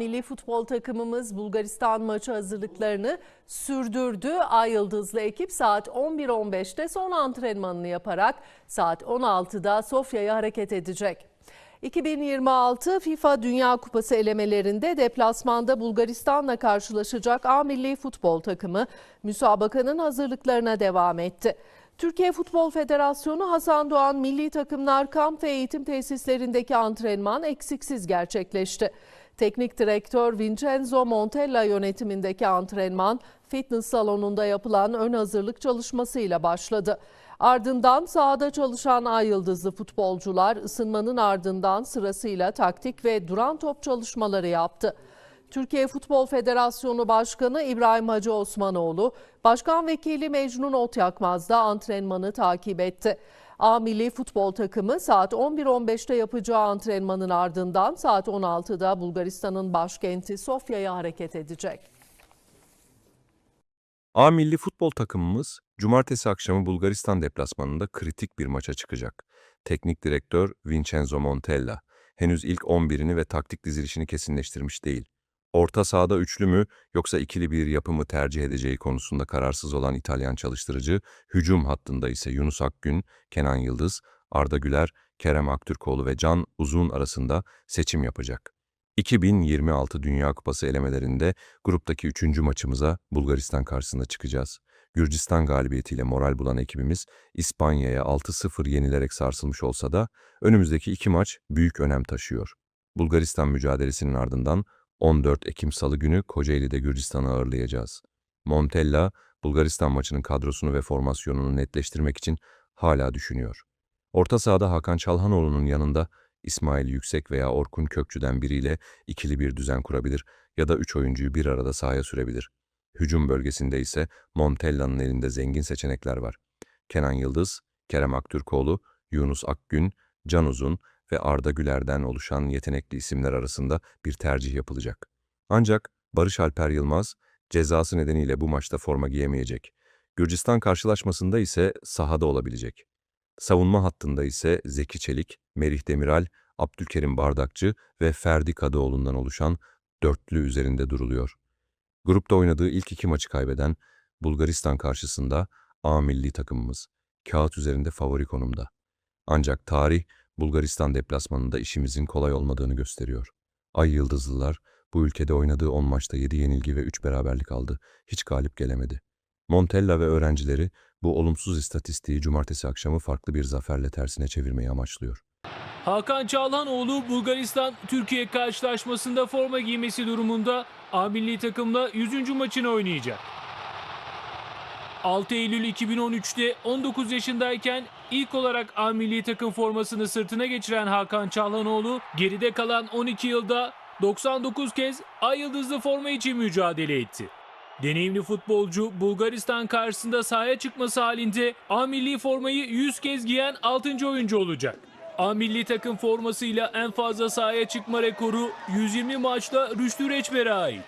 milli futbol takımımız Bulgaristan maçı hazırlıklarını sürdürdü. Ay Yıldızlı ekip saat 11.15'te son antrenmanını yaparak saat 16'da Sofya'ya hareket edecek. 2026 FIFA Dünya Kupası elemelerinde deplasmanda Bulgaristan'la karşılaşacak A milli futbol takımı müsabakanın hazırlıklarına devam etti. Türkiye Futbol Federasyonu Hasan Doğan milli takımlar kamp ve eğitim tesislerindeki antrenman eksiksiz gerçekleşti. Teknik direktör Vincenzo Montella yönetimindeki antrenman fitness salonunda yapılan ön hazırlık çalışmasıyla başladı. Ardından sahada çalışan Ay Yıldızlı futbolcular ısınmanın ardından sırasıyla taktik ve duran top çalışmaları yaptı. Türkiye Futbol Federasyonu Başkanı İbrahim Hacı Osmanoğlu, Başkan Vekili Mecnun Otyakmaz da antrenmanı takip etti. A milli futbol takımı saat 11.15'te yapacağı antrenmanın ardından saat 16'da Bulgaristan'ın başkenti Sofya'ya hareket edecek. A milli futbol takımımız cumartesi akşamı Bulgaristan deplasmanında kritik bir maça çıkacak. Teknik direktör Vincenzo Montella henüz ilk 11'ini ve taktik dizilişini kesinleştirmiş değil. Orta sahada üçlü mü yoksa ikili bir yapı mı tercih edeceği konusunda kararsız olan İtalyan çalıştırıcı, hücum hattında ise Yunus Akgün, Kenan Yıldız, Arda Güler, Kerem Aktürkoğlu ve Can Uzun arasında seçim yapacak. 2026 Dünya Kupası elemelerinde gruptaki üçüncü maçımıza Bulgaristan karşısında çıkacağız. Gürcistan galibiyetiyle moral bulan ekibimiz İspanya'ya 6-0 yenilerek sarsılmış olsa da önümüzdeki iki maç büyük önem taşıyor. Bulgaristan mücadelesinin ardından 14 Ekim Salı günü Kocaeli'de Gürcistan'ı ağırlayacağız. Montella, Bulgaristan maçının kadrosunu ve formasyonunu netleştirmek için hala düşünüyor. Orta sahada Hakan Çalhanoğlu'nun yanında İsmail Yüksek veya Orkun Kökçü'den biriyle ikili bir düzen kurabilir ya da üç oyuncuyu bir arada sahaya sürebilir. Hücum bölgesinde ise Montella'nın elinde zengin seçenekler var. Kenan Yıldız, Kerem Aktürkoğlu, Yunus Akgün, Can Uzun ve Arda Güler'den oluşan yetenekli isimler arasında bir tercih yapılacak. Ancak Barış Alper Yılmaz cezası nedeniyle bu maçta forma giyemeyecek. Gürcistan karşılaşmasında ise sahada olabilecek. Savunma hattında ise Zeki Çelik, Merih Demiral, Abdülkerim Bardakçı ve Ferdi Kadıoğlu'ndan oluşan dörtlü üzerinde duruluyor. Grupta oynadığı ilk iki maçı kaybeden Bulgaristan karşısında A milli takımımız kağıt üzerinde favori konumda. Ancak tarih Bulgaristan deplasmanında işimizin kolay olmadığını gösteriyor. Ay Yıldızlılar bu ülkede oynadığı 10 maçta 7 yenilgi ve 3 beraberlik aldı. Hiç galip gelemedi. Montella ve öğrencileri bu olumsuz istatistiği cumartesi akşamı farklı bir zaferle tersine çevirmeyi amaçlıyor. Hakan Çalhanoğlu Bulgaristan-Türkiye karşılaşmasında forma giymesi durumunda A milli takımla 100. maçını oynayacak. 6 Eylül 2013'te 19 yaşındayken ilk olarak A milli takım formasını sırtına geçiren Hakan Çalhanoğlu geride kalan 12 yılda 99 kez Ay Yıldızlı forma için mücadele etti. Deneyimli futbolcu Bulgaristan karşısında sahaya çıkması halinde A milli formayı 100 kez giyen 6. oyuncu olacak. A milli takım formasıyla en fazla sahaya çıkma rekoru 120 maçta Rüştü Reçber'e ait.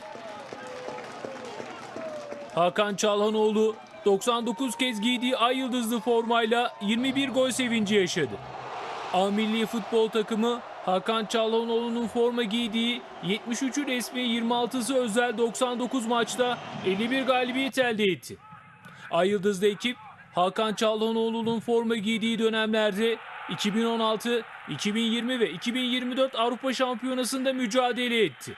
Hakan Çalhanoğlu 99 kez giydiği ay yıldızlı formayla 21 gol sevinci yaşadı. A milli futbol takımı Hakan Çalhanoğlu'nun forma giydiği 73'ü resmi 26'sı özel 99 maçta 51 galibiyet elde etti. Ay Yıldızlı ekip Hakan Çalhanoğlu'nun forma giydiği dönemlerde 2016, 2020 ve 2024 Avrupa Şampiyonası'nda mücadele etti.